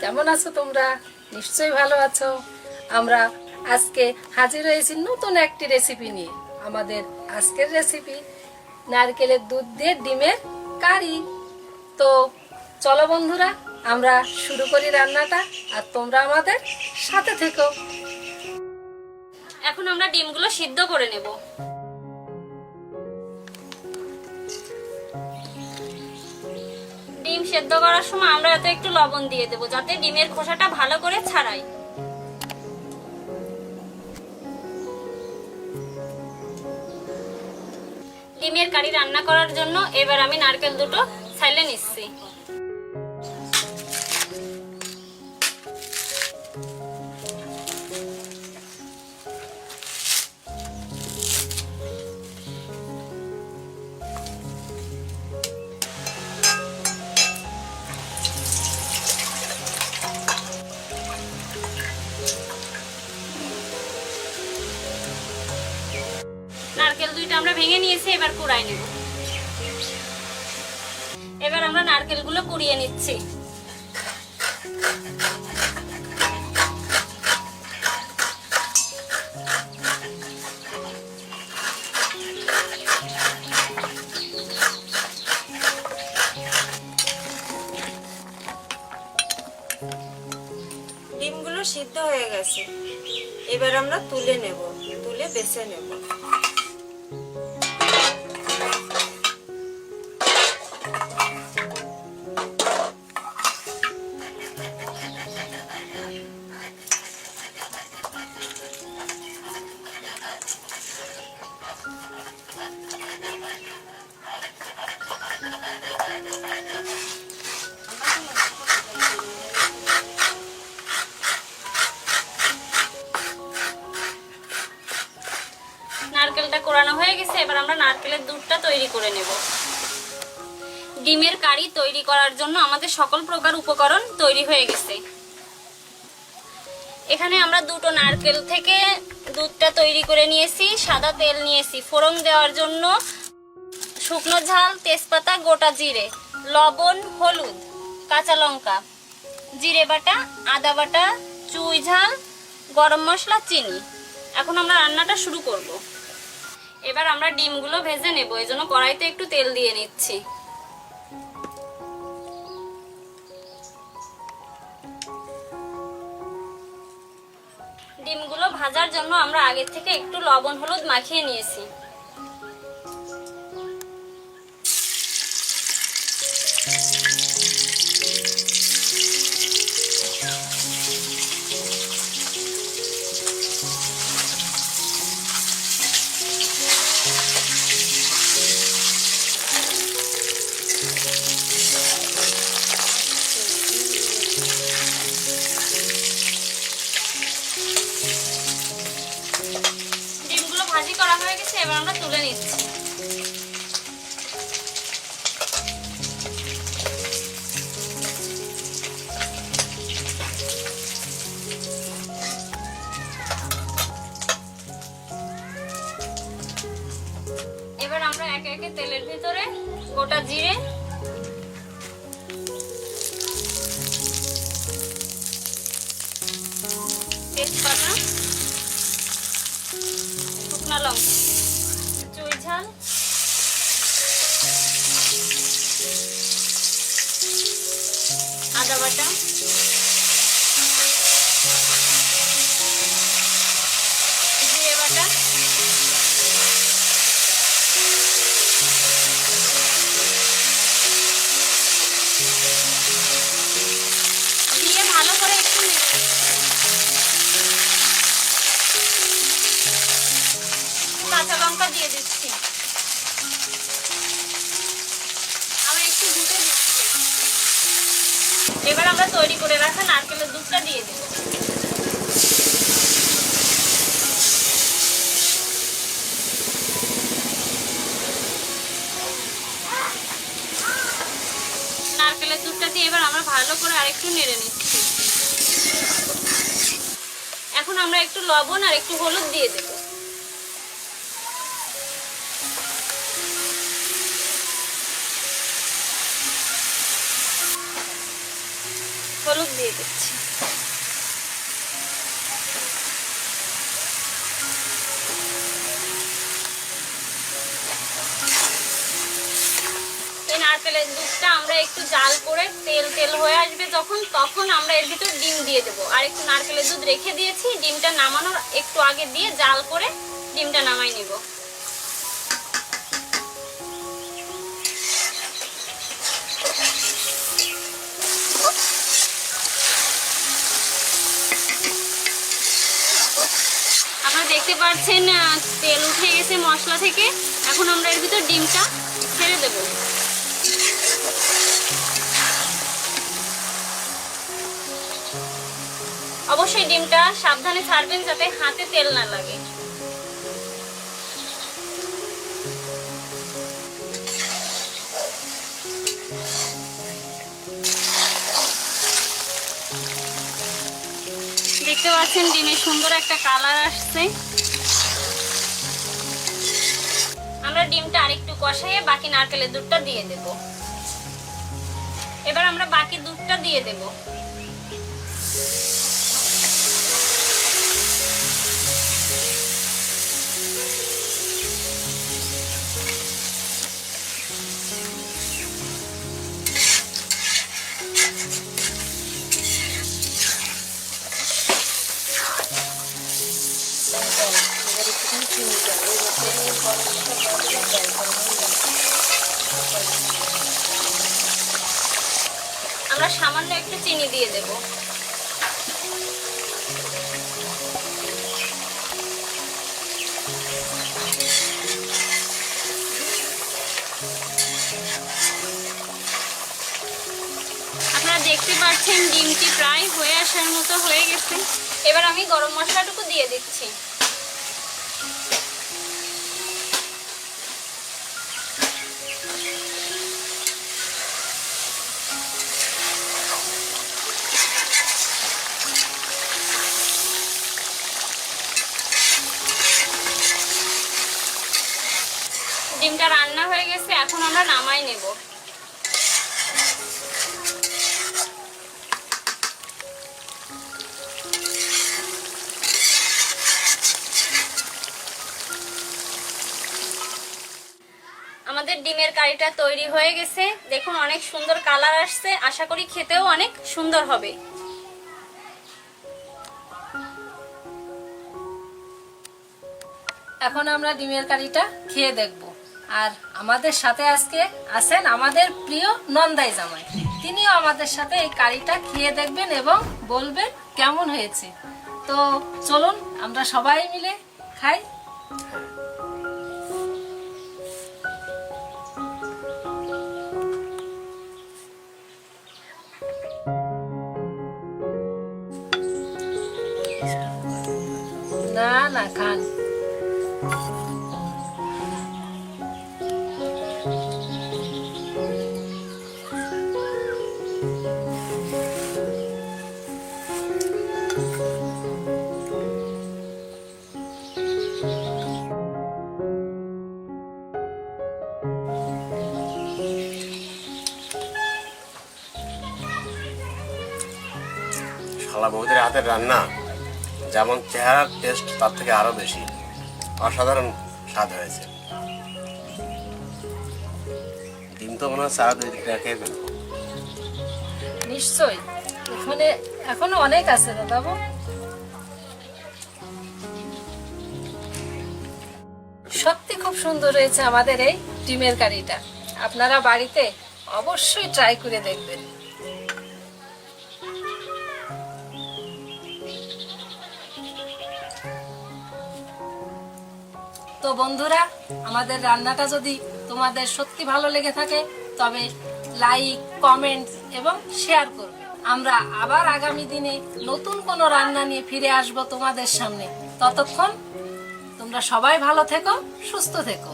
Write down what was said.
কেমন আছো তোমরা? নিশ্চয়ই ভালো আছো। আমরা আজকে হাজির হয়েছি নতুন একটি রেসিপি নিয়ে। আমাদের আজকের রেসিপি নারকেলের দুধ দিয়ে ডিমের কারি। তো চলো বন্ধুরা, আমরা শুরু করি রান্নাটা আর তোমরা আমাদের সাথে থেকো। এখন আমরা ডিমগুলো সিদ্ধ করে নেব। সেদ্ধ করার সময় আমরা এতে একটু লবণ দিয়ে দেবো, যাতে ডিমের খোসাটা ভালো করে ছাড়াই। ডিমের কারি রান্না করার জন্য এবার আমি নারকেল দুটো ছাইলে নিচ্ছি। নারকেল দুইটা আমরা ভেঙে নিয়েছি, এবার কুড়াই নেব। এবার আমরা নারকেলগুলো কুড়িয়ে নিচ্ছি। ডিমগুলো সিদ্ধ হয়ে গেছে। এবার আমরা তুলে নেব, তুলে বেছে নেব। নারকেলটা কোরানো হয়ে গেছে, এবার আমরা নারকেলের দুধটা তৈরি করে নেব। ডিমের কারি তৈরি করার জন্য আমাদের সকল প্রকার উপকরণ তৈরি হয়ে গেছে। এখানে আমরা দুটো নারকেল থেকে দুধটা তৈরি করে নিয়েছি, সাদা তেল নিয়েছি, ফোড়ন দেওয়ার জন্য শুকনো ঝাল, তেজপাতা, গোটা জিরে, লবণ, হলুদ, কাঁচা লঙ্কা, জিরে বাটা, আদা বাটা, চুই ঝাল, গরম মশলা, চিনি। এখন আমরা রান্নাটা শুরু করব। এবার আমরা ডিমগুলো ভেজে নেব, এই জন্য কড়াইতে একটু তেল দিয়ে নিচ্ছি। ডিমগুলো ভাজার জন্য আমরা আগের থেকে একটু লবণ, হলুদ মাখিয়ে নিয়েছি। করা হয়ে গেছে, এবার আমরা তুলে নিচ্ছি। এবার আমরা একে একে তেলের ভিতরে গোটা জিরে শুকনো লঙ্কা। চুই ঝাল। আদা বাটা। দিচ্ছি। আমি একটু দিচ্ছি। এবার আমরা তৈরি করে রাখা নারকেলের দুধটা দিয়ে দেব নারকেলের দুধটা দিয়ে এবার আমরা ভালো করে আরেকটু নেড়ে নিচ্ছি। এখন আমরা একটু লবণ আর একটু হলুদ দিয়ে দেবো। হলুদ দিয়ে দিচ্ছি। নারকেলের দুধটা আমরা একটু জাল করে তেল তেল হয়ে আসবে যখন, তখন আমরা এর ভিতর ডিম দিয়ে দেবো। আর একটু নারকেলের দুধ রেখে দিয়েছি, ডিমটা নামানোর একটু আগে দিয়ে জাল করে ডিমটা নামাই নিব। পাচ্ছেন তেল উঠে গেছে মশলা থেকে। এখন আমরা এর ভিতর ডিমটা ছেড়ে দেবো। অবশ্যই ডিমটা সাবধানে ছাড়বেন যাতে হাতে তেল না লাগে। দেখতে পাচ্ছেন ডিমের সুন্দর একটা কালার আসছে। ডিমটা আরেকটু কষাইয়ে বাকি নারকেলের দুধটা দিয়ে দেব। এবার আমরা বাকি দুধটা দিয়ে দেব। আমরা সামান্য একটু চিনি দিয়ে দেব। আপনারা দেখতে পাচ্ছেন ডিমটি প্রায় হয়ে আসার মতো হয়ে গেছে। এবার আমি গরম মশলাটুকু দিয়ে দিচ্ছি। এখন আমরা নামাই নেব। আমাদের ডিমের কারিটা তৈরি হয়ে গেছে। দেখুন, অনেক সুন্দর কালার আসছে। আশা করি খেতেও অনেক সুন্দর হবে। এখন আমরা ডিমের কারিটা খেয়ে দেখব। আর আমাদের সাথে আজকে আছেন আমাদের প্রিয় নন্দাই জামাই। তিনিও আমাদের সাথে এই কারিটা খেয়ে দেখবেন এবং বলবেন কেমন হয়েছে। তো চলুন, আমরা সবাই মিলে খাই। না না, খান। শালা বৌদির হাতের রান্না, যেমন চেহারার টেস্ট তার থেকে আরও বেশি। অসাধারণ স্বাদ হয়েছে। ডিম তো মনে হচ্ছে আরও দুই তিনটা খেয়ে ফেলব। নিশ্চয়ই। এখানে এখনও অনেক আছে না দাদাবু সত্যি খুব সুন্দর হয়েছে আমাদের এই ডিমের কারিটা। আপনারা বাড়িতে অবশ্যই ট্রাই করে দেখবেন। তো বন্ধুরা, আমাদের রান্নাটা যদি তোমাদের সত্যি ভালো লেগে থাকে, তবে লাইক কমেন্ট এবং শেয়ার করবে। আমরা আবার আগামী দিনে নতুন কোনো রান্না নিয়ে ফিরে আসব তোমাদের সামনে। ততক্ষণ তোমরা সবাই ভালো থেকো, সুস্থ থেকো।